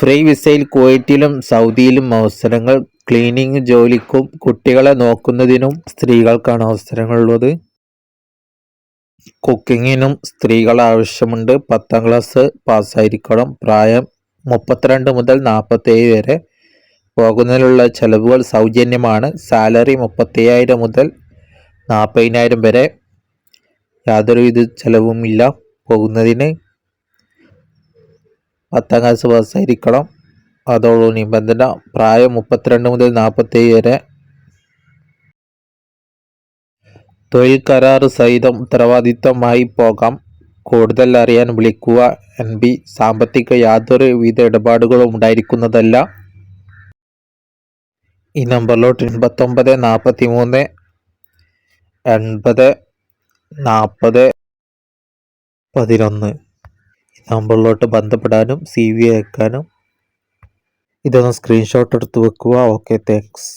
Free വിസയിൽ കുവൈറ്റിലും സൗദിയിലും അവസരങ്ങൾ cleaning ജോലിക്കും കുട്ടികളെ നോക്കുന്നതിനും സ്ത്രീകൾക്കാണ് അവസരങ്ങളുള്ളത്. കുക്കിങ്ങിനും സ്ത്രീകൾ ആവശ്യമുണ്ട്. പത്താം ക്ലാസ് പാസ്സായിരിക്കണം. പ്രായം മുപ്പത്തിരണ്ട് മുതൽ നാൽപ്പത്തേഴ് വരെ പോകുന്നതിനുള്ള ചെലവുകൾ സൗജന്യമാണ്. സാലറി മുപ്പത്തയ്യായിരം മുതൽ നാൽപ്പതിനായിരം വരെ യാതൊരുവിധ ചെലവുമില്ല. പോകുന്നതിന് പത്താം ക്ലാസ് പാസ്സായിരിക്കണം അതോളൂ നിബന്ധന. പ്രായം മുപ്പത്തിരണ്ട് മുതൽ നാൽപ്പത്തേഴ് വരെ. തൊഴിൽ കരാർ സഹിതം ഉത്തരവാദിത്വമായി പോകാം. കൂടുതൽ അറിയാൻ വിളിക്കുക. എൻ ബി സാമ്പത്തിക യാതൊരു വിധ ഇടപാടുകളും ഉണ്ടായിരിക്കുന്നതല്ല. ഈ നമ്പറിലോട്ട് എൺപത്തൊമ്പത് നാൽപ്പത്തി മൂന്ന് എൺപത് നാൽപ്പത് പതിനൊന്ന്. നമ്പറിലോട്ട് ബന്ധപ്പെടാനും സി വി അയക്കാനും. ഇതൊന്ന് സ്ക്രീൻഷോട്ട് എടുത്ത് വെക്കുക. Okay thanks